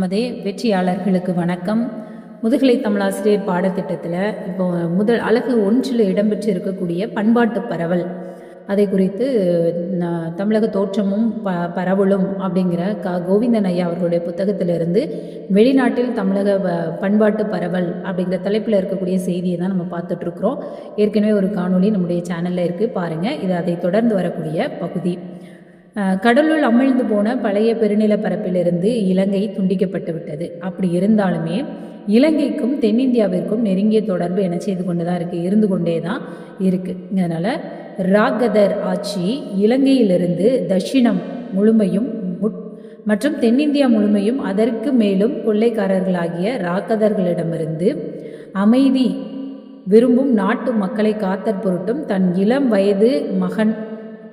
நமதே வெற்றியாளர்களுக்கு வணக்கம். முதுகலை தமிழாசிரியர் பாடத்திட்டத்தில் இப்போ முதல் அழகு ஒன்றில் இடம்பெற்று இருக்கக்கூடிய பண்பாட்டு பரவல். அதை குறித்து தமிழக தோற்றமும் ப பரவலும் அப்படிங்கிற க கோவிந்தன் ஐயா அவர்களுடைய புத்தகத்திலிருந்து வெளிநாட்டில் தமிழக பண்பாட்டு பரவல் அப்படிங்கிற தலைப்பில் இருக்கக்கூடிய செய்தியை தான் நம்ம பார்த்துட்ருக்குறோம். ஏற்கனவே ஒரு காணொளி நம்முடைய சேனலில் இருக்குது பாருங்கள் இது அதை தொடர்ந்து வரக்கூடிய பகுதி. கடலுள் அமிழ்ந்து போன பழைய பெருநிலப்பரப்பிலிருந்து இலங்கை துண்டிக்கப்பட்டு விட்டது. அப்படி இருந்தாலுமே இலங்கைக்கும் தென்னிந்தியாவிற்கும் நெருங்கிய தொடர்பு என்ன செய்து கொண்டு தான் இருக்குது இருந்து கொண்டே தான் இருக்குது அதனால் ராகதர் ஆட்சி இலங்கையிலிருந்து தட்சிணம் முழுமையும் முட்- மற்றும் தென்னிந்தியா முழுமையும் அதற்கு மேலும் கொள்ளைக்காரர்களாகிய ராக்கதர்களிடமிருந்து அமைதி விரும்பும் நாட்டு மக்களை காத்தற் பொருட்டும் தன் இளம் வயது மகன்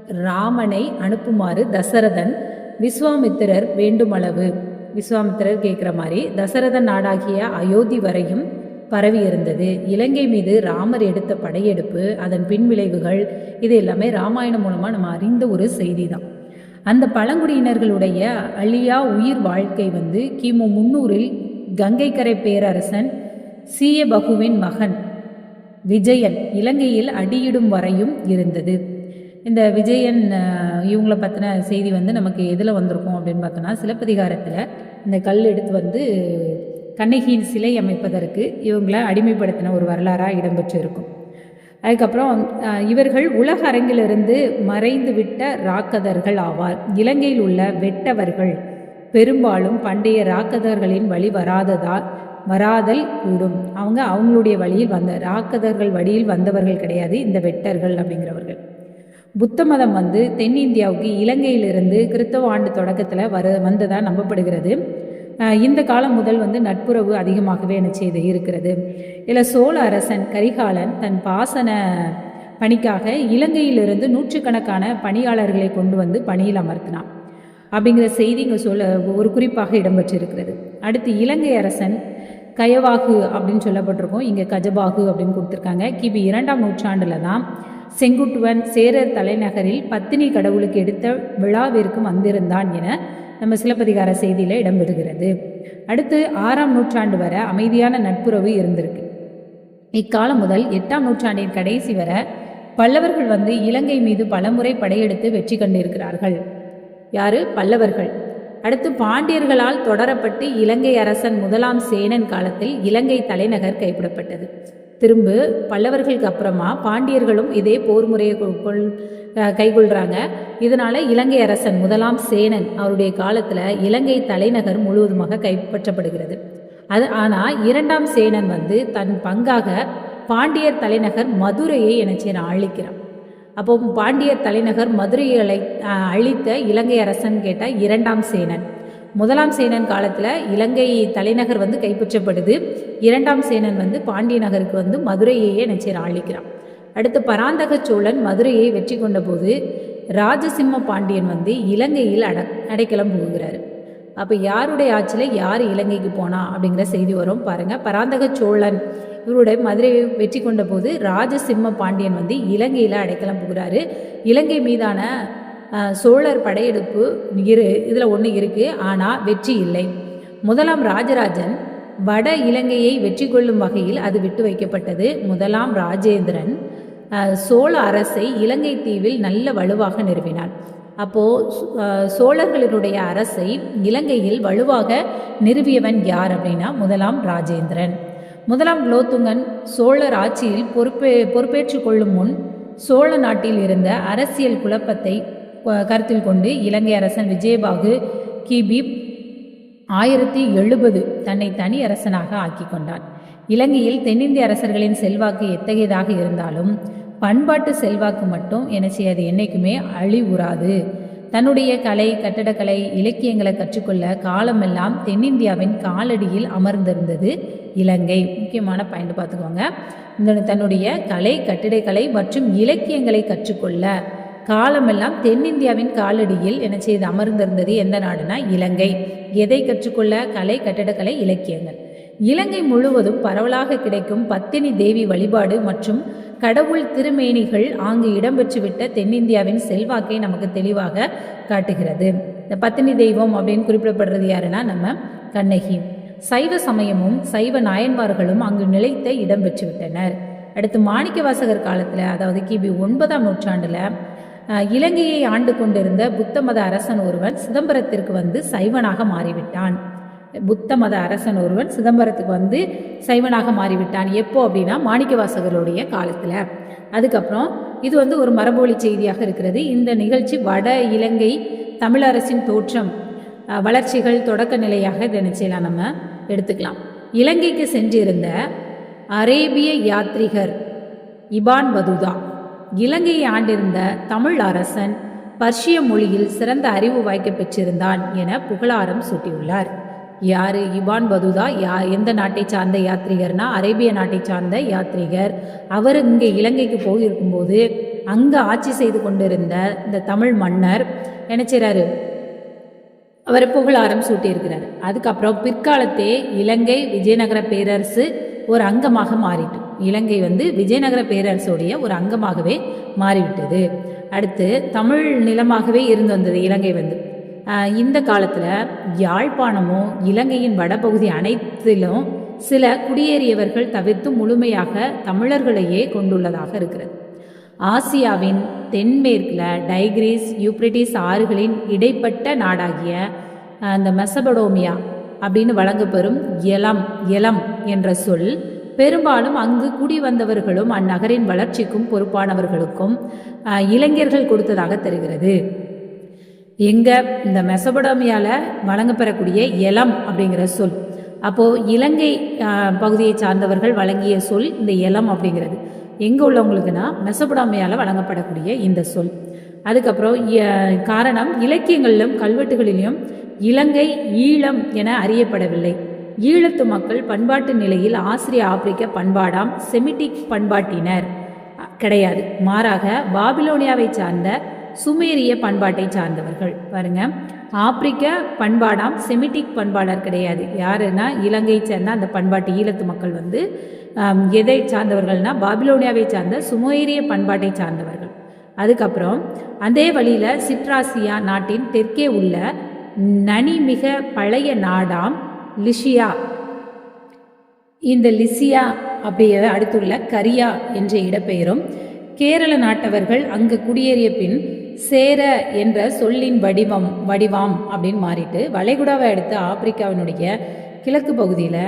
ராமனை அனுப்புமாறு தசரதன் விஸ்வாமித்திரர் வேண்டுமளவு. விஸ்வாமித்திரர் கேட்குற மாதிரி தசரதன் நாடாகிய அயோத்தி வரையும் பரவி இருந்தது. இலங்கை மீது ராமர் எடுத்த படையெடுப்பு அதன் பின்விளைவுகள் இது எல்லாமே ராமாயணம் மூலமாக நம்ம அறிந்த ஒரு செய்தி தான் அந்த பழங்குடியினர்களுடைய அழியா உயிர் வாழ்க்கை வந்து கிமு முன்னூறில் கங்கைக்கரை பேரரசன் சீயபகுவின் மகன் விஜயன் இலங்கையில் அடியிடும் வரையும் இருந்தது. இந்த விஜயன் இவங்களை இவங்கள பற்றின செய்தி வந்து நமக்கு எதில் வந்திருக்கும் அப்படின்னு பார்த்தோன்னா சிலப்பதிகாரத்தில் இந்த கல் எடுத்து வந்து கண்ணகியின் சிலை அமைப்பதற்கு இவங்கள அடிமைப்படுத்தின ஒரு வரலாறாக இடம்பெற்று இருக்கும் அதுக்கப்புறம் இவர்கள் உலக அரங்கிலிருந்து மறைந்து விட்ட ராக்கதர்கள் ஆவார். இலங்கையில் உள்ள வெட்டவர்கள் பெரும்பாலும் பண்டைய ராக்கதர்களின் வழி வராததால் வராதல் கூடும். அவங்க அவங்களுடைய வழியில் வந்த ராக்கதர்கள் வழியில் வந்தவர்கள் கிடையாது இந்த வெட்டர்கள் அப்படிங்கிறவர்கள். புத்த மதம் வந்து தென்னிந்தியாவுக்கு இலங்கையிலிருந்து கிறித்தவ ஆண்டு தொடக்கத்தில் வர வந்ததாக நம்பப்படுகிறது. இந்த காலம் முதல் வந்து நட்புறவு அதிகமாகவே என்ன செய்து இருக்கிறது. இல்லை சோழ அரசன் கரிகாலன் தன் பாசன பணிக்காக இலங்கையிலிருந்து நூற்றுக்கணக்கான பணியாளர்களை கொண்டு வந்து பணியில் அமர்த்தினான். அப்படிங்கிற செய்தி இங்கே சொல்ல ஒரு குறிப்பாக இடம்பெற்றிருக்கிறது. அடுத்து இலங்கை அரசன் கயவாகு அப்படின்னு சொல்லப்பட்டிருக்கோம். இங்கே கஜபாகு அப்படின்னு கொடுத்துருக்காங்க. கிபி இரண்டாம் நூற்றாண்டில் தான் செங்குட்டுவன் சேரர் தலைநகரில் பத்தினி கடவுளுக்கு எடுத்த விழாவிற்கு வந்திருந்தான் என நம்ம சிலப்பதிகார செய்தியில் இடம்பெறுகிறது அடுத்து ஆறாம் நூற்றாண்டு வர அமைதியான நட்புறவு இருந்திருக்கு. இக்காலம் முதல் எட்டாம் நூற்றாண்டின் கடைசி வர பல்லவர்கள் வந்து இலங்கை மீது பலமுறை படையெடுத்து வெற்றி கண்டிருக்கிறார்கள். யாரு? பல்லவர்கள். அடுத்து பாண்டியர்களால் தொடரப்பட்டு இலங்கை அரசன் முதலாம் சேனன் காலத்தில் இலங்கை தலைநகர் கைப்படப்பட்டது திரும்ப பல்லவர்களுக்கு அப்புறமா பாண்டியர்களும் இதே போர் முறையை கொள் கைகொள்கிறாங்க இதனால் இதனால இலங்கை அரசன் முதலாம் சேனன் அவருடைய காலத்தில் இலங்கை தலைநகர் முழுவதுமாக கைப்பற்றப்படுகிறது. அது ஆனால் இரண்டாம் சேனன் வந்து தன் பங்காக பாண்டியர் தலைநகர் மதுரையை என்ன செய்யறான் அழிக்கிறான். அப்போ பாண்டியர் தலைநகர் மதுரையை அழை அழித்த இலங்கை அரசன் கேட்டால் இரண்டாம் சேனன். முதலாம் சேனன் காலத்தில் இலங்கை தலைநகர் வந்து கைப்பற்றப்படுது. இரண்டாம் சேனன் வந்து பாண்டிய நகருக்கு வந்து மதுரையையே என்ன ஆளிக்கிறான் அடுத்து பராந்தக சோழன் மதுரையை வெற்றி கொண்டபோது ராஜசிம்ம பாண்டியன் வந்து இலங்கையில் அட அடைக்கலம் புகுகிறாரு. அப்போ யாருடைய ஆட்சியில் யார் இலங்கைக்கு போனா அப்படிங்கிற செய்தி வரும் பாருங்கள் பராந்தக சோழன் இவருடைய மதுரையை வெற்றி கொண்ட போது ராஜசிம்ம பாண்டியன் வந்து இலங்கையில் அடைக்கலம் போகிறாரு. இலங்கை மீதான சோழர் படையெடுப்பு இரு இதில் ஒன்று இருக்குது ஆனால் வெற்றி இல்லை. முதலாம் ராஜராஜன் வட இலங்கையை வெற்றி கொள்ளும் வகையில் அது விட்டு வைக்கப்பட்டது. முதலாம் ராஜேந்திரன் சோழ அரசை இலங்கை தீவில் நல்ல வலுவாக நிறுவினார். அப்போது சோழர்களினுடைய அரசை இலங்கையில் வலுவாக நிறுவியவன் யார் அப்படின்னா முதலாம் ராஜேந்திரன். முதலாம் குலோத்துங்கன் சோழர் ஆட்சியில் பொறுப்பே பொறுப்பேற்றுக் கொள்ளும் முன் சோழ நாட்டில் இருந்த அரசியல் குழப்பத்தை கருத்தில் கொண்டு இலங்கை அரசன் விஜயபாகு கிபி ஆயிரத்தி எழுபது தன்னை தனி அரசனாக ஆக்கி கொண்டான். இலங்கையில் தென்னிந்திய அரசர்களின் செல்வாக்கு எத்தகையதாக இருந்தாலும் பண்பாட்டு செல்வாக்கு மட்டும் என்ன செய்யாது என்றைக்குமே அழிவுறாது. தன்னுடைய கலை கட்டடக்கலை இலக்கியங்களை கற்றுக்கொள்ள காலமெல்லாம் தென்னிந்தியாவின் காலடியில் அமர்ந்திருந்தது இலங்கை. முக்கியமான பாயிண்ட் பார்த்துக்கோங்க. இந்த தன்னுடைய கலை கட்டிடக்கலை மற்றும் இலக்கியங்களை கற்றுக்கொள்ள காலமெல்லாம் தென்னிந்தியாவின் காலடியில் என செய்து அமர்ந்திருந்தது எந்த நாடுனா இலங்கை. எதை கற்றுக்கொள்ள? கலை கட்டடக்கலை இலக்கியங்கள். இலங்கை முழுவதும் பரவலாக கிடைக்கும் பத்தினி தேவி வழிபாடு மற்றும் கடவுள் திருமேனிகள் அங்கு இடம்பெற்றுவிட்ட தென்னிந்தியாவின் செல்வாக்கை நமக்கு தெளிவாக காட்டுகிறது. இந்த பத்தினி தெய்வம் அப்படின்னு குறிப்பிடப்படுறது யாருன்னா நம்ம கண்ணகி. சைவ சமயமும் சைவ நாயன்மார்களும் அங்கு நிலைத்த இடம் பெற்றுவிட்டனர் அடுத்து மாணிக்கவாசகர் காலத்தில் அதாவது கிபி ஒன்பதாம் நூற்றாண்டில் இலங்கையை ஆண்டு கொண்டிருந்த புத்த மத அரசன் ஒருவன் சிதம்பரத்திற்கு வந்து சைவனாக மாறிவிட்டான். புத்த மத அரசன் ஒருவன் சிதம்பரத்துக்கு வந்து சைவனாக மாறிவிட்டான். எப்போ அப்படின்னா மாணிக்கவாசகருடைய காலத்தில். அதுக்கப்புறம் இது வந்து ஒரு மரபொழி செய்தியாக இருக்கிறது. இந்த நிகழ்ச்சி வட இலங்கை தமிழரசின் தோற்றம் வளர்ச்சிகள் தொடக்க நிலையாக இதை நம்ம எடுத்துக்கலாம். இலங்கைக்கு சென்றிருந்த அரேபிய யாத்ரிகர் இபான் பதுதா இலங்கையை ஆண்டிருந்த தமிழ் அரசன் பர்ஷிய மொழியில் சிறந்த அறிவு வாய்க்க பெற்றிருந்தான் என புகழாரம் சூட்டியுள்ளார். யாரு? Iban Battuta? யா எந்த நாட்டை சார்ந்த யாத்ரிகர்னா? அரேபிய நாட்டை சார்ந்த யாத்ரிகர். அவர் இங்கே இலங்கைக்கு போயிருக்கும்போது அங்கே ஆட்சி செய்து கொண்டிருந்த இந்த தமிழ் மன்னர் என்ன செய்றாரு? அவர் புகழாரம் சூட்டியிருக்கிறார். அதுக்கப்புறம் பிற்காலத்தே இலங்கை விஜயநகர பேரரசு ஒரு அங்கமாக மாறிட்டு. இலங்கை வந்து விஜயநகர பேரரசுடைய ஒரு அங்கமாகவே மாறிவிட்டது. அடுத்து தமிழ் நிலமாகவே இருந்து வந்தது இலங்கை வந்து. இந்த காலத்தில் யாழ்ப்பாணமும் இலங்கையின் வடபகுதி அனைத்திலும் சில குடியேறியவர்கள் தவிர்த்து முழுமையாக தமிழர்களையே கொண்டுள்ளதாக இருக்கிறது. ஆசியாவின் தென்மேற்கில் டைக்ரீஸ் யூப்ரிட்டிஸ் ஆறுகளின் இடைப்பட்ட நாடாகிய அந்த மெசபடோமியா அப்படின்னு வழங்கப்பெறும் எலம் எலம் என்ற சொல். பெரும்பாலும் அங்கு குடி வந்தவர்களும் அந்நகரின் வளர்ச்சிக்கும் பொறுப்பானவர்களுக்கும் இளைஞர்கள் கொடுத்ததாக தெரிகிறது. எங்க இந்த மெசபடோமியால வழங்கப்பெறக்கூடிய எலம் அப்படிங்கிற சொல். அப்போ இலங்கை பகுதியை சார்ந்தவர்கள் வழங்கிய சொல் இந்த எலம் அப்படிங்கிறது. எங்க உள்ளவங்களுக்குன்னா மெசபடாமியால வழங்கப்படக்கூடிய இந்த சொல். அதுக்கப்புறம் காரணம் இலக்கியங்களிலும் கல்வெட்டுகளிலும் இலங்கை ஈழம் என அறியப்படவில்லை. ஈழத்து மக்கள் பண்பாட்டு நிலையில் ஆசிரிய ஆப்பிரிக்க பண்பாடாம் செமிட்டிக் பண்பாட்டினர். கிடையாது. மாறாக பாபிலோனியாவை சார்ந்த சுமேரிய பண்பாட்டை சார்ந்தவர்கள். பாருங்க. ஆப்பிரிக்க பண்பாடாம் செமிட்டிக் பண்பாடர் கிடையாது. யாருன்னா இலங்கை சேர்ந்த அந்த பண்பாட்டு ஈழத்து மக்கள் வந்து எதை சார்ந்தவர்கள்னா பாபிலோனியாவை சார்ந்த சுமேரிய பண்பாட்டை சார்ந்தவர்கள். அதுக்கப்புறம் அதே வழியில் சிட்ராசியா நாட்டின் தெற்கே உள்ள நனிமிக பழைய நாடாம் லிஷியா. இந்த லிசியா அப்படியே அடுத்துள்ள கரியா என்ற இடப்பெயரும் கேரள நாட்டவர்கள் அங்கு குடியேறிய பின் சேர என்ற சொல்லின் வடிவம் வடிவாம் அப்படின்னு மாறிட்டு வளைகுடாவை அடுத்து ஆப்பிரிக்காவினுடைய கிழக்கு பகுதியில்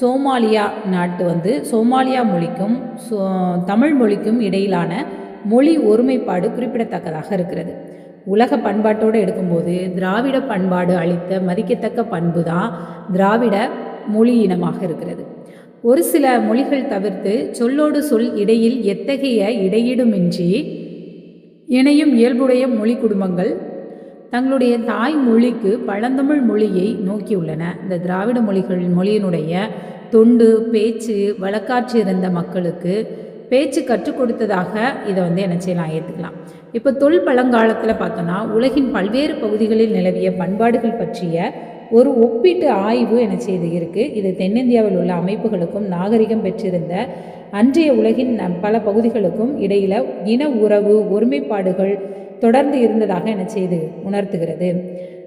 சோமாலியா நாட்டு வந்து சோமாலியா மொழிக்கும் சோ தமிழ் மொழிக்கும் இடையிலான மொழி ஒருமைப்பாடு குறிப்பிடத்தக்கதாக இருக்கிறது. உலக பண்பாட்டோடு எடுக்கும்போது திராவிட பண்பாடு அளித்த மதிக்கத்தக்க பண்பு தான் திராவிட மொழி இனமாக இருக்கிறது. ஒரு சில மொழிகள் தவிர்த்து சொல்லோடு சொல் இடையில் எத்தகைய இடையீடுமின்றி இணையும் இயல்புடைய மொழி குடும்பங்கள் தங்களுடைய தாய் மொழிக்கு பழந்தமிழ் மொழியை நோக்கியுள்ளன இந்த திராவிட மொழிகள் மொழியினுடைய தொண்டு பேச்சு வழக்காற்றிருந்த மக்களுக்கு பேச்சு கற்றுக் கொடுத்ததாக இதை வந்து என்ன செய்யலாம் ஏற்றுக்கலாம் இப்போ தொல் பழங்காலத்தில் பார்த்தோன்னா உலகின் பல்வேறு பகுதிகளில் நிலவிய பண்பாடுகள் பற்றிய ஒரு ஒப்பீட்டு ஆய்வு என செய்து இருக்குது இது தென்னிந்தியாவில் உள்ள அமைப்புகளுக்கும் நாகரிகம் பெற்றிருந்த அன்றைய உலகின் பல பகுதிகளுக்கும் இடையில் இன உறவு ஒருமைப்பாடுகள் தொடர்ந்து இருந்ததாக என செய்து உணர்த்துகிறது.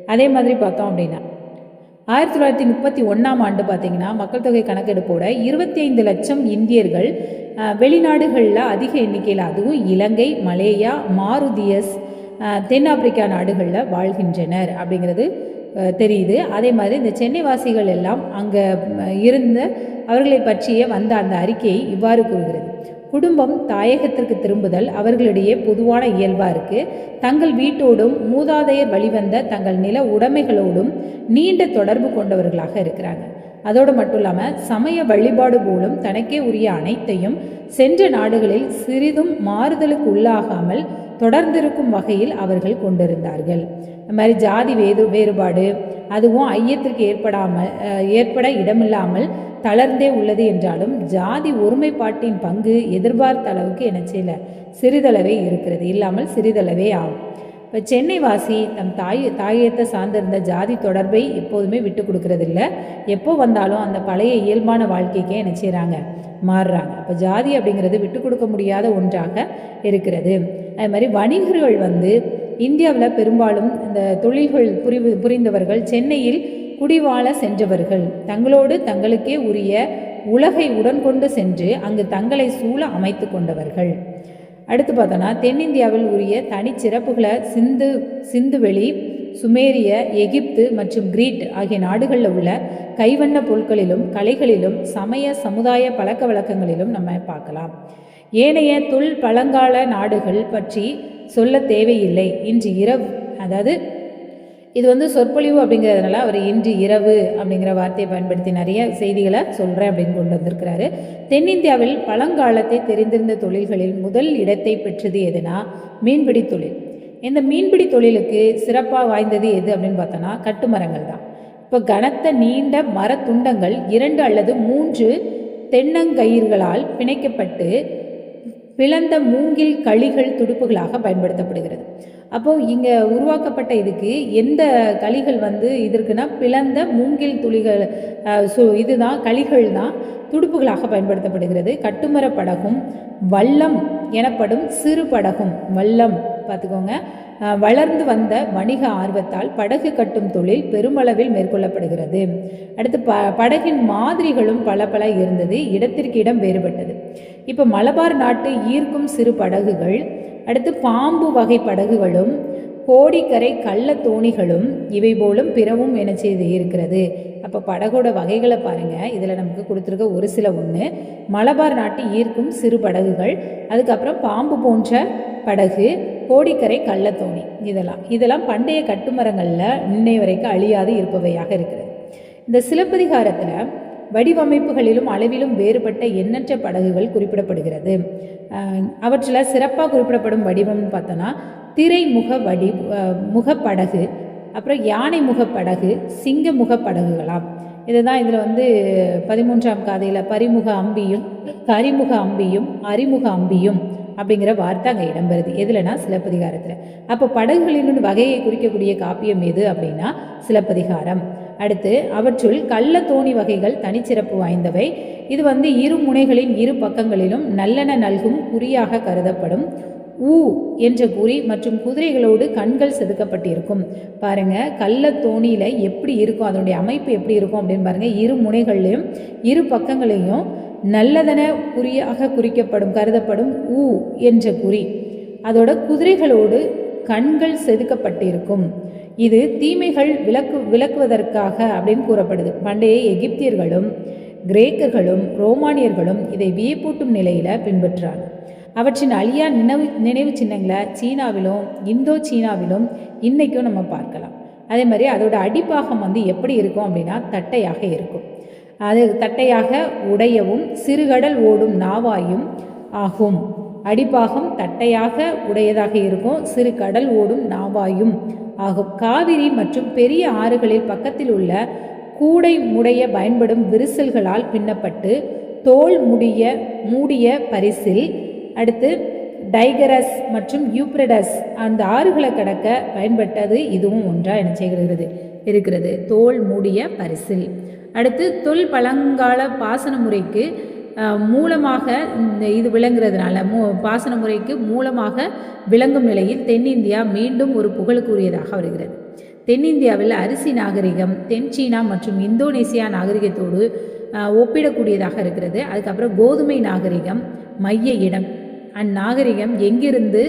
அதே மாதிரி பார்த்தோம் அப்படின்னா ஆயிரத்தி தொள்ளாயிரத்தி முப்பத்தி ஒன்றாம் ஆண்டு பார்த்தீங்கன்னா மக்கள் தொகை கணக்கெடுப்போட இருபத்தி ஐந்து லட்சம் இந்தியர்கள் வெளிநாடுகளில் அதிக எண்ணிக்கையில் அதுவும் இலங்கை மலேயா மாருதியஸ் தென்னாப்பிரிக்கா நாடுகளில் வாழ்கின்றனர் அப்படிங்கிறது தெரியுது. அதே மாதிரி இந்த சென்னை வாசிகள் எல்லாம் அங்கே இருந்த அவர்களை பற்றிய வந்த அந்த அறிக்கையை இவ்வாறு கூறுகிறது. குடும்பம் தாயகத்திற்கு திரும்புதல் அவர்களிடையே பொதுவான இயல்பா இருக்கு. தங்கள் வீட்டோடும் மூதாதையர் வழிவந்த தங்கள் நில உடைமைகளோடும் நீண்ட தொடர்பு கொண்டவர்களாக இருக்கிறாங்க. அதோடு மட்டும் இல்லாமல் சமய வழிபாடு போலும் தனக்கே உரிய அனைத்தையும் சென்ற நாடுகளில் சிறிதும் மாறுதலுக்கு உள்ளாகாமல் தொடர்ந்திருக்கும் வகையில் அவர்கள் கொண்டிருந்தார்கள். இந்த மாதிரி ஜாதி வேது வேறுபாடு அதுவும் ஐயத்திற்கு ஏற்படாமல் ஏற்பட இடமில்லாமல் தளர்ந்தே உள்ளது என்றாலும் ஜாதி ஒருமைப்பாட்டின் பங்கு எதிர்பார்த்த அளவுக்கு என்ன செய்யல சிறிதளவே இருக்கிறது. இல்லாமல் சிறிதளவே ஆகும். இப்போ சென்னை வாசி தம் தாய் தாயத்தை சார்ந்திருந்த ஜாதி தொடர்பை எப்போதுமே விட்டு கொடுக்கறதில்ல. எப்போ வந்தாலும் அந்த பழைய இயல்பான வாழ்க்கைக்கே என்ன செய்கிறாங்க மாறுறாங்க. அப்போ ஜாதி அப்படிங்கிறது விட்டு கொடுக்க முடியாத ஒன்றாக இருக்கிறது. அது மாதிரி வணிகர்கள் வந்து இந்தியாவில் பெரும்பாலும் இந்த தொழில்கள் புரிவு புரிந்தவர்கள் சென்னையில் குடிவாழ சென்றவர்கள். தங்களோடு தங்களுக்கே உரிய உலகை உடன்கொண்டு சென்று அங்கு தங்களை சூழ அமைத்து கொண்டவர்கள். அடுத்து பார்த்தோன்னா தென்னிந்தியாவில் உரிய தனிச்சிறப்புகளை சிந்து சிந்துவெளி சுமேரிய எகிப்து மற்றும் கிரீட் ஆகிய நாடுகளில் உள்ள கைவண்ண பொருட்களிலும் கலைகளிலும் சமய சமுதாய பழக்க வழக்கங்களிலும் நம்ம பார்க்கலாம். ஏனைய துள் பழங்கால நாடுகள் பற்றி சொல்ல தேவையில்லை. இன்று இரவு அதாவது இது வந்து சொற்பொழிவு அப்படிங்கிறதுனால அவர் இன்று இரவு அப்படிங்கிற வார்த்தையை பயன்படுத்தி நிறைய செய்திகளை சொல்கிறேன் அப்படின்னு கொண்டு வந்திருக்கிறாரு. தென்னிந்தியாவில் பழங்காலத்தை தெரிந்திருந்த தொழில்களில் முதல் இடத்தை பெற்றது எதுனா மீன்பிடி தொழில். இந்த மீன்பிடி தொழிலுக்கு சிறப்பாக வாய்ந்தது எது அப்படின்னு பார்த்தோன்னா கட்டுமரங்கள் தான். இப்போ கனத்த நீண்ட மரத்துண்டங்கள் இரண்டு அல்லது மூன்று தென்னங்கயிர்களால் பிணைக்கப்பட்டு பிளந்த மூங்கில் களிகள் துடுப்புகளாக பயன்படுத்தப்படுகிறது. அப்போது இங்கே உருவாக்கப்பட்ட இதுக்கு எந்த களிகள் வந்து இதற்குனா பிளந்த மூங்கில் துளிகள் ஸோ இதுதான் களிகள் தான் துடுப்புகளாக பயன்படுத்தப்படுகிறது. கட்டுமர படகும் வல்லம் எனப்படும் சிறு படகும் வல்லம் பார்த்துக்கோங்க வளர்ந்து வந்த வணிக ஆர்வத்தால் படகு கட்டும் தொழில் பெருமளவில் மேற்கொள்ளப்படுகிறது. அடுத்து ப படகின் மாதிரிகளும் பல பல இருந்தது இடத்திற்கு இடம் வேறுபட்டது. இப்போ மலபார் நாட்டு ஈர்க்கும் சிறு படகுகள் அடுத்து பாம்பு வகை படகுகளும் கோடிக்கரை கள்ள தோணிகளும் இவை போலும் பிறவும் என செய்து இருக்கிறது. அப்போ படகோட வகைகளை பாருங்கள் இதில் நமக்கு கொடுத்துருக்க ஒரு சில ஒன்று மலபார் நாட்டு ஈர்க்கும் சிறு படகுகள் அதுக்கப்புறம் பாம்பு போன்ற படகு கோடிக்கரை கள்ளத்தோணி இதெல்லாம். இதெல்லாம் பண்டைய கட்டுமரங்களில் இன்னை வரைக்கும் அழியாது இருப்பவையாக இருக்கிறது. இந்த சிலப்பதிகாரத்தில் வடிவமைப்புகளிலும் அளவிலும் வேறுபட்ட எண்ணற்ற படகுகள் குறிப்பிடப்படுகிறது. அவற்றில் சிறப்பாக குறிப்பிடப்படும் வடிவம்னு பார்த்தோன்னா திரைமுக வடி முகப்படகு அப்புறம் யானை முகப்படகு சிங்க முகப்படகுகளாம். இதுதான் இதில் வந்து பதிமூன்றாம் காதையில் பரிமுக அம்பியும் கரிமுக அம்பியும் அறிமுக அம்பியும் அப்படிங்கிற வார்த்தை அங்கே இடம்பெறுது. எதுலனா சிலப்பதிகாரத்தில். அப்போ படகுகளின் வகையை குறிக்கக்கூடிய காப்பியம் எது அப்படின்னா சிலப்பதிகாரம். அடுத்து அவற்றுள் கள்ள தோணி வகைகள் தனிச்சிறப்பு வாய்ந்தவை. இது வந்து இரு முனைகளின் இரு பக்கங்களிலும் நல்லென நல்கும் குறியாக கருதப்படும். ஊ என்ற குறி மற்றும் குதிரைகளோடு கண்கள் செதுக்கப்பட்டிருக்கும். பாருங்க கள்ள தோணியில் எப்படி இருக்கும் அதனுடைய அமைப்பு எப்படி இருக்கும் அப்படின்னு பாருங்க. இரு முனைகள்லையும் இரு பக்கங்களையும் நல்லதென குறியாக குறிக்கப்படும் கருதப்படும் ஊ என்ற குறி. அதோட குதிரைகளோடு கண்கள் செதுக்கப்பட்டிருக்கும். இது தீமைகள் விளக்கு விளக்குவதற்காக அப்படின்னு கூறப்படுது. பண்டைய எகிப்தியர்களும் கிரேக்கர்களும் ரோமானியர்களும் இதை வியப்பூட்டும் நிலையில் பின்பற்றுறாங்க அவற்றின் அழியா நினைவு நினைவு சின்னங்களை சீனாவிலும் இந்தோ சீனாவிலும் இன்றைக்கும் நம்ம பார்க்கலாம். அதே மாதிரி அதோட அடிப்பாகம் வந்து எப்படி இருக்கும் அப்படின்னா தட்டையாக இருக்கும். அது தட்டையாக உடையவும் சிறுகடல் ஓடும் நாவாயும் ஆகும். அடிப்பாகம் தட்டையாக உடையதாக இருக்கும். சிறு கடல் ஓடும் நாவாயும். ஆகும். காவிரி மற்றும் பெரிய ஆறுகளில் பக்கத்தில் உள்ள கூடை முடைய பயன்படும் விரிசல்களால் பின்னப்பட்டு தோல் முடிய மூடிய பரிசில் அடுத்து டைகரஸ் மற்றும் யூப்ரடஸ் அந்த ஆறுகளை கடக்க பயன்பட்டது இதுவும் ஒன்றாக என்ன செய்கிறது இருக்கிறது. தோல் மூடிய பரிசில். அடுத்து தொல் பழங்கால பாசன முறைக்கு மூலமாக இந்த இது விளங்குறதுனால மூ பாசன முறைக்கு மூலமாக விளங்கும் நிலையில் தென்னிந்தியா மீண்டும் ஒரு புகழுக்குரியதாக வருகிறது. தென்னிந்தியாவில் அரிசி நாகரிகம் தென் சீனா மற்றும் இந்தோனேசியா நாகரிகத்தோடு ஒப்பிடக்கூடியதாக இருக்கிறது. அதுக்கப்புறம் கோதுமை நாகரிகம் மைய இடம். அந்நாகரிகம் எங்கிருந்து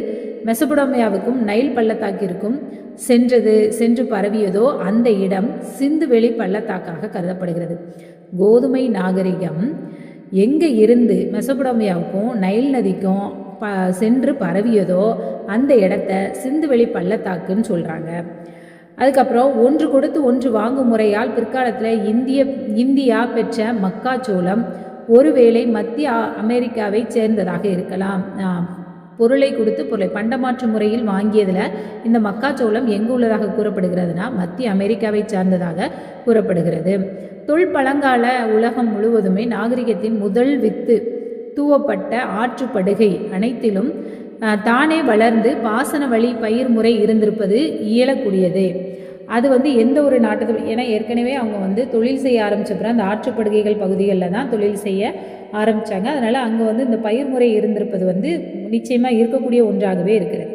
மெசபுடோமியாவுக்கும் நைல் பள்ளத்தாக்கிற்கும் சென்றது சென்று பரவியதோ அந்த இடம் சிந்துவெளி பள்ளத்தாக்காக கருதப்படுகிறது. கோதுமை நாகரிகம் எங்கே இருந்து மெசபடோமியாவுக்கும் நைல் நதிக்கும் ப சென்று பரவியதோ அந்த இடத்த சிந்துவெளி பள்ளத்தாக்குன்னு சொல்கிறாங்க அதுக்கப்புறம் ஒன்று கொடுத்து ஒன்று வாங்கும் முறையால் பிற்காலத்தில் இந்திய இந்தியா பெற்ற மக்காச்சோளம் ஒருவேளை மத்திய அமெரிக்காவை சேர்ந்ததாக இருக்கலாம். பொருளை கொடுத்து பொருளை பண்டமாற்று முறையில் வாங்கியதில் இந்த மக்காச்சோளம் எங்கு உள்ளதாக கூறப்படுகிறதுனா மத்திய அமெரிக்காவை சார்ந்ததாக கூறப்படுகிறது. தொல் பழங்கால உலகம் முழுவதுமே நாகரிகத்தின் முதல் வித்து தூவப்பட்ட ஆற்றுப்படுகை அனைத்திலும் தானே வளர்ந்து பாசன வழி பயிர் முறை இருந்திருப்பது இயலக்கூடியது. அது வந்து எந்த ஒரு நாட்டத்தில் ஏன்னா ஏற்கனவே அவங்க வந்து தொழில் செய்ய ஆரம்பிச்சப்பறம் அந்த ஆற்றுப்படுகைகள் பகுதிகளில் தான் தொழில் செய்ய ஆரம்பித்தாங்க அதனால் அங்கே வந்து இந்த பயிர் முறை இருந்திருப்பது வந்து நிச்சயமாக இருக்கக்கூடிய ஒன்றாகவே இருக்கிறது.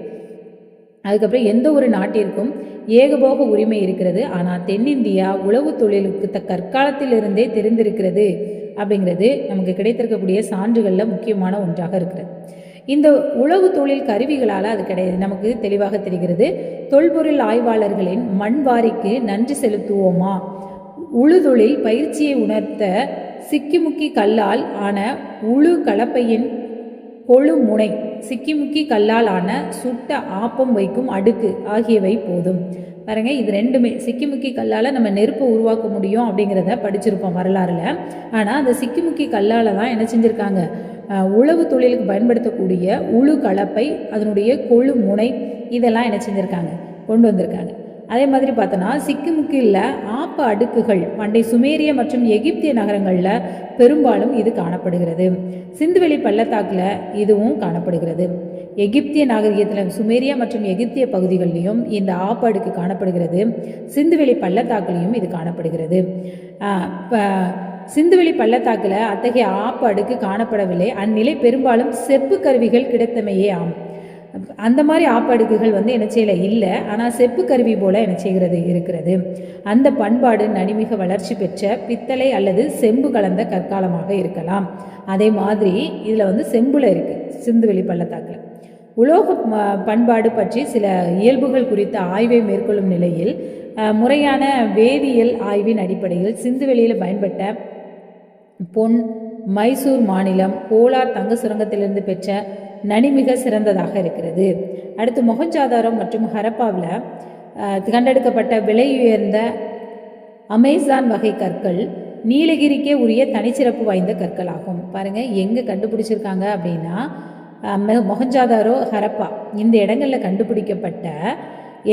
அதுக்கப்புறம் எந்த ஒரு நாட்டிற்கும் ஏகபோக உரிமை இருக்கிறது. ஆனால் தென்னிந்தியா உழவு தொழிலுக்கு த கற்காலத்திலிருந்தே தெரிந்திருக்கிறது அப்படிங்கிறது நமக்கு கிடைத்திருக்கக்கூடிய சான்றுகளில் முக்கியமான ஒன்றாக இருக்கிறது. இந்த உழவு தொழில் கருவிகளால் அது கிடையாது நமக்கு தெளிவாக தெரிகிறது. தொல்பொருள் ஆய்வாளர்களின் மண்வாரிக்கு நன்றி செலுத்துவோமா? உழுதொழில் பயிற்சியை உணர்த்த சிக்கிமுக்கி கல்லால் ஆன உழு கலப்பையின் கொழு முனை சிக்கிமுக்கி கல்லால் ஆன சுட்ட ஆப்பம் வைக்கும் அடுக்கு ஆகியவை போதும். பாருங்க இது ரெண்டுமே. சிக்கிமுக்கி கல்லால் நம்ம நெருப்பை உருவாக்க முடியும் அப்படிங்கிறத படிச்சிருப்போம் வரலாறுல. ஆனால் அந்த சிக்கிமுக்கி கல்லால் தான் என்ன செஞ்சுருக்காங்க? உழவு தொழிலுக்கு பயன்படுத்தக்கூடிய உழு கலப்பை அதனுடைய கொழு முனை இதெல்லாம் என்ன செஞ்சுருக்காங்க? கொண்டு வந்திருக்காங்க. அதே மாதிரி பார்த்தோன்னா சிக்கிமுக்கில் ஆப்ப அடுக்குகள் பண்டை சுமேரிய மற்றும் எகிப்திய நகரங்களில் பெரும்பாலும் இது காணப்படுகிறது. சிந்துவெளி பள்ளத்தாக்கில் இதுவும் காணப்படுகிறது. எகிப்திய நாகரிகத்தில் சுமேரியா மற்றும் எகிப்திய பகுதிகளிலும் இந்த ஆப்பாடுக்கு காணப்படுகிறது. சிந்துவெளி பள்ளத்தாக்குலையும் இது காணப்படுகிறது. சிந்துவெளி பள்ளத்தாக்கில் அத்தகைய ஆப்பாடுக்கு காணப்படவில்லை. அந்நிலை பெரும்பாலும் செப்பு கருவிகள் கிடைத்தமையே ஆம். அந்த மாதிரி ஆப்படுக்குகள் வந்து என்ன செய்யல இல்லை. ஆனால் செப்பு கருவி போல என்ன செய்கிறது இருக்கிறது. அந்த பண்பாடு நனிமிக வளர்ச்சி பெற்ற பித்தளை அல்லது செம்பு கலந்த கற்காலமாக இருக்கலாம். அதே மாதிரி இதில் வந்து செம்புல இருக்குது சிந்துவெளி பள்ளத்தாக்கில். உலோக ம- பண்பாடு பற்றி சில இயல்புகள் குறித்த ஆய்வை மேற்கொள்ளும் நிலையில் முறையான வேதியியல் ஆய்வின் அடிப்படையில் சிந்துவெளியில் பயன்பட்ட பொன் மைசூர் மாநிலம் கோலார் தங்க சுரங்கத்திலிருந்து பெற்ற நனி மிக சிறந்ததாக இருக்கிறது. அடுத்து மொகஞ்சாதாரம் மற்றும் ஹரப்பாவில் கண்டெடுக்கப்பட்ட விலை உயர்ந்த அமேசான் வகை கற்கள் நீலகிரிக்கே உரிய தனிச்சிறப்பு வாய்ந்த கற்கள் ஆகும் பாருங்கள் எங்கே கண்டுபிடிச்சிருக்காங்க அப்படின்னா மொகஞ்சாதாரோ ஹரப்பா இந்த இடங்களில் கண்டுபிடிக்கப்பட்ட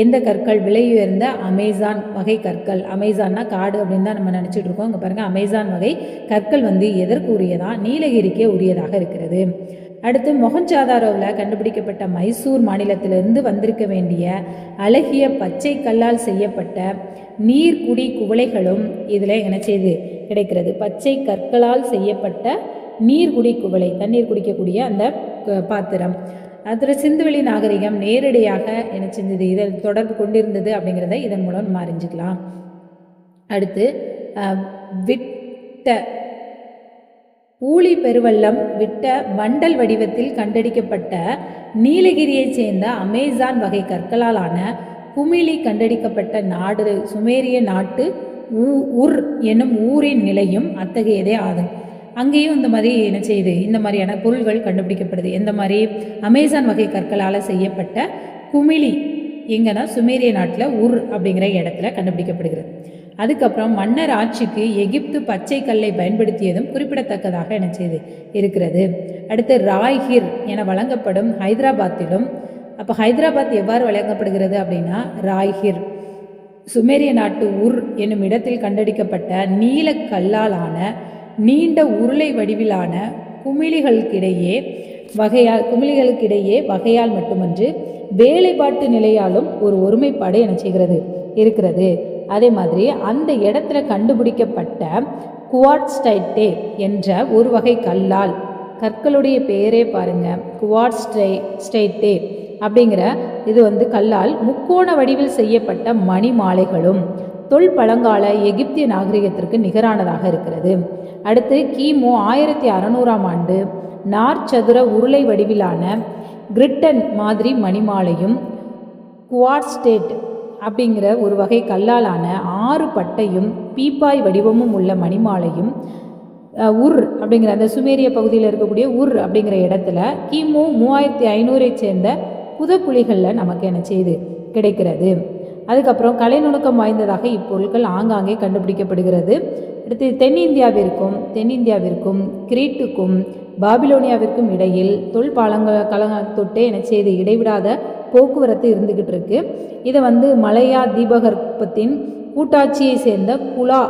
எந்த கற்கள் விலை உயர்ந்த அமேசான் வகை கற்கள். அமேசான்னா காடு அப்படின்னு தான் நம்ம நினச்சிட்டு இருக்கோம். இங்கே பாருங்கள் அமேசான் வகை கற்கள் வந்து எதற்கு உரியதா நீலகிரிக்கே உரியதாக இருக்கிறது. அடுத்து மொஹஞ்சாதாரோவில் கண்டுபிடிக்கப்பட்ட மைசூர் மாநிலத்திலிருந்து வந்திருக்க வேண்டிய அழகிய பச்சை கல்லால் செய்யப்பட்ட நீர்க்குடி குவளைகளும் இதில் என்ன செய்து கிடைக்கிறது. பச்சை கற்களால் செய்யப்பட்ட நீர்க்குடி குவளை தண்ணீர் குடிக்கக்கூடிய அந்த பாத்திரம். அதில் சிந்துவெளி நாகரிகம் நேரடியாக என்ன செஞ்சது இதில் தொடர்பு கொண்டிருந்தது அப்படிங்கிறத இதன் மூலம் நம்ம அறிஞ்சுக்கலாம். அடுத்து விட்ட ஊழி பெருவெள்ளம் விட்ட வண்டல் வடிவத்தில் கண்டடிக்கப்பட்ட நீலகிரியைச் சேர்ந்த அமேசான் வகை கற்களால் ஆன குமிழி கண்டடிக்கப்பட்ட நாடு சுமேரிய நாட்டு ஊ- உர் என்னும் ஊரின் நிலையும் அத்தகையதே ஆகும். அங்கேயும் இந்த மாதிரி என்ன செய்யுது இந்த மாதிரியான பொருள்கள் கண்டுபிடிக்கப்படுது. எந்த மாதிரி அமேசான் வகை கற்களால் செய்யப்பட்ட குமிழி எங்கன்னா சுமேரிய நாட்டில் உர் அப்படிங்கிற இடத்துல கண்டுபிடிக்கப்படுகிறது. அதுக்கப்புறம் மன்னர் ஆட்சிக்கு எகிப்து பச்சை கல்லை பயன்படுத்தியதும் குறிப்பிடத்தக்கதாக என செய்து இருக்கிறது. அடுத்து ராய்ஹிர் என வழங்கப்படும் ஹைதராபாத்திலும் அப்போ ஹைதராபாத் எவ்வாறு வழங்கப்படுகிறது அப்படின்னா ராய்ஹிர் சுமேரிய நாட்டு உர் என்னும் இடத்தில் கண்டடிக்கப்பட்ட நீல கல்லாலான நீண்ட உருளை வடிவிலான குமிழிகளுக்கிடையே வகையால் குமிழிகளுக்கிடையே வகையால் மட்டுமன்று வேலைப்பாட்டு நிலையாலும் ஒரு ஒருமைப்பாடு என செய்கிறது இருக்கிறது. அதே மாதிரி அந்த இடத்துல கண்டுபிடிக்கப்பட்ட குவாட்ஸ்டைட்டே என்ற ஒரு வகை கல்லால் கற்களுடைய பெயரே பாருங்க குவாட்ஸ்டை ஸ்டைட்டே அப்படிங்கிற இது வந்து கல்லால் முக்கோண வடிவில் செய்யப்பட்ட மணி மாலைகளும் தொல் பழங்கால எகிப்திய நாகரிகத்திற்கு நிகரானதாக இருக்கிறது. அடுத்து கிமு ஆயிரத்தி அறநூறாம் ஆண்டு நார்ச்சதுர உருளை வடிவிலான கிரிட்டன் மாதிரி மணிமாலையும் குவாட்ஸ்டேட் அப்படிங்கிற ஒரு வகை கல்லாலான ஆறு பட்டையும் பீப்பாய் வடிவமும் உள்ள மணிமாலையும் உர் அப்படிங்கிற அந்த சுமேரிய பகுதியில் இருக்கக்கூடிய உர் அப்படிங்கிற இடத்துல கிமு மூவாயிரத்தி ஐநூறை சேர்ந்த புதக்குழிகளில் நமக்கு என்ன செய்யுது கிடைக்கிறது. அதுக்கப்புறம் கலைநுணுக்கம் வாய்ந்ததாக இப்பொருட்கள் ஆங்காங்கே கண்டுபிடிக்கப்படுகிறது. அடுத்து தென்னிந்தியாவிற்கும் தென்னிந்தியாவிற்கும் கிரீட்டுக்கும் பாபிலோனியாவிற்கும் இடையில் தொல் பாலங்க கலங்க தொட்டே என செய்து இடைவிடாத போக்குவரத்து இருந்துகிட்டு இருக்கு இதை வந்து மலையா தீபகற்பத்தின் கூட்டாட்சியை சேர்ந்த குலா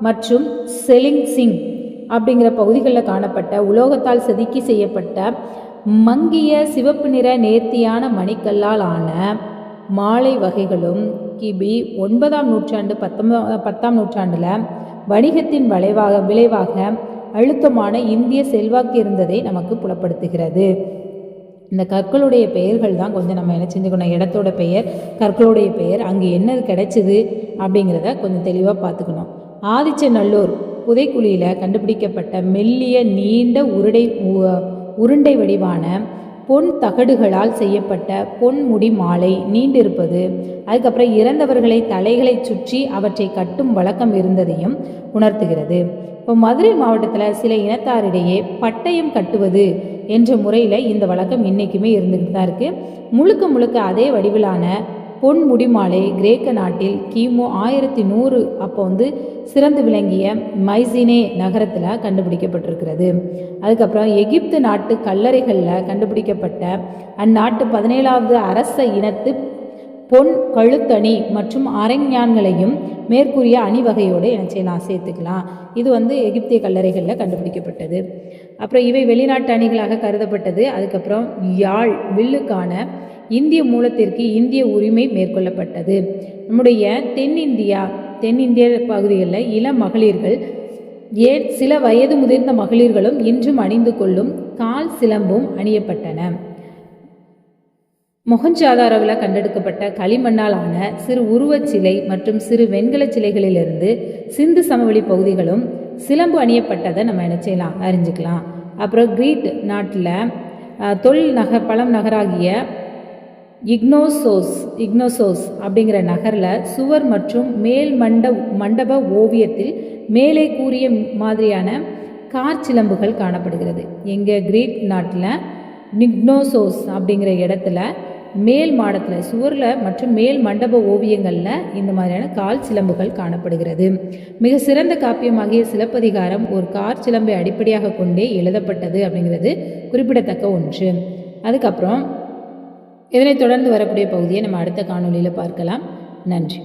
மற்றும் செலிங் சிங் அப்படிங்கிற பகுதிகளில் காணப்பட்ட உலோகத்தால் செதுக்கி செய்யப்பட்ட மங்கிய சிவப்பு நிற நேர்த்தியான மணிக்கல்லால் ஆன மாலை வகைகளும் கிபி ஒன்பதாம் நூற்றாண்டு பத்தொன்பதாம் பத்தாம் நூற்றாண்டில் வணிகத்தின் விளைவாக விளைவாக அழுத்தமான இந்திய செல்வாக்கு இருந்ததை நமக்கு புலப்படுத்துகிறது. இந்த கற்களுடைய பெயர்கள் தான் கொஞ்சம் நம்ம என்ன செஞ்சுக்கணும்? இடத்தோட பெயர் கற்களுடைய பெயர் அங்கே என்ன கிடைச்சிது அப்படிங்கிறத கொஞ்சம் தெளிவாக பார்த்துக்கணும். ஆதிச்சநல்லூர் புதைக்குழியில் கண்டுபிடிக்கப்பட்ட மெல்லிய நீண்ட உருடை உ- உருண்டை வடிவான பொன் தகடுகளால் செய்யப்பட்ட பொன்முடி மாலை நீண்டிருப்பது. அதுக்கப்புறம் இறந்தவர்களை தலைகளை சுற்றி அவற்றை கட்டும் வழக்கம் இருந்ததையும் உணர்த்துகிறது. இப்போ மதுரை மாவட்டத்தில் சில இனத்தாரிடையே பட்டயம் கட்டுவது என்ற முறையில் இந்த வழக்கம் இன்றைக்குமே இருந்துகிட்டு தான் இருக்குது முழுக்க முழுக்க அதே வடிவிலான பொன் முடிமாலை கிரேக்க நாட்டில் கிமு ஆயிரத்தி நூறு அப்போ வந்து சிறந்து விளங்கிய மைசினே நகரத்தில் கண்டுபிடிக்கப்பட்டிருக்கிறது. அதுக்கப்புறம் எகிப்து நாட்டு கல்லறைகளில் கண்டுபிடிக்கப்பட்ட அந்நாட்டு பதினேழாவது அரச இனத்து பொன் கழுத்தணி மற்றும் அரைஞான்களையும் மேற்கூறிய அணிவகையோடு என்ன செய்யலாம் சேர்த்துக்கலாம். இது வந்து எகிப்திய கல்லறைகளில் கண்டுபிடிக்கப்பட்டது. அப்புறம் இவை வெளிநாட்டு அணிகளாக கருதப்பட்டது. அதுக்கப்புறம் யாழ் வில்லுக்கான இந்திய மூலத்திற்கு இந்திய உரிமை மேற்கொள்ளப்பட்டது. நம்முடைய தென்னிந்தியா தென்னிந்திய பகுதிகளில் இளம் மகளிர்கள் ஏன் சில வயது முதிர்ந்த மகளிர்களும் இன்றும் அணிந்து கொள்ளும் கால் சிலம்பும் அணியப்பட்டன. மொஹஞ்சாதாரோவில் கண்டெடுக்கப்பட்ட களிமண்ணால் ஆன சிறு உருவச் சிலை மற்றும் சிறு வெண்கலச் சிலைகளிலிருந்து சிந்து சமவெளி பகுதிகளும் சிலம்பு அணியப்பட்டதை நம்ம என்ன செய்யலாம்? அறிஞ்சுக்கலாம். அப்புறம் கிரீட் நாட்டில் தொல் தொழில் நகர் பழம் நகராகிய இக்னோசோஸ் இக்னோசோஸ் அப்படிங்கிற நகரில் சுவர் மற்றும் மேல் மண்ட மண்டப ஓவியத்தில் மேலே கூறிய மாதிரியான கார் சிலம்புகள் காணப்படுகிறது. எங்கள் கிரீட் நாட்டில் நிக்னோசோஸ் அப்படிங்கிற இடத்துல மேல் மாடத்தில் சுவரில் மற்றும் மேல் மண்டப ஓவியங்களில் இந்த மாதிரியான கால் சிலம்புகள் காணப்படுகிறது. மிக சிறந்த காப்பியமாகிய சிலப்பதிகாரம் ஒரு கார் சிலம்பை அடிப்படையாக கொண்டே எழுதப்பட்டது அப்படிங்கிறது குறிப்பிடத்தக்க ஒன்று. அதுக்கப்புறம் இதனைத் தொடர்ந்து வரக்கூடிய பகுதியை நம்ம அடுத்த காணொளியில் பார்க்கலாம். நன்றி.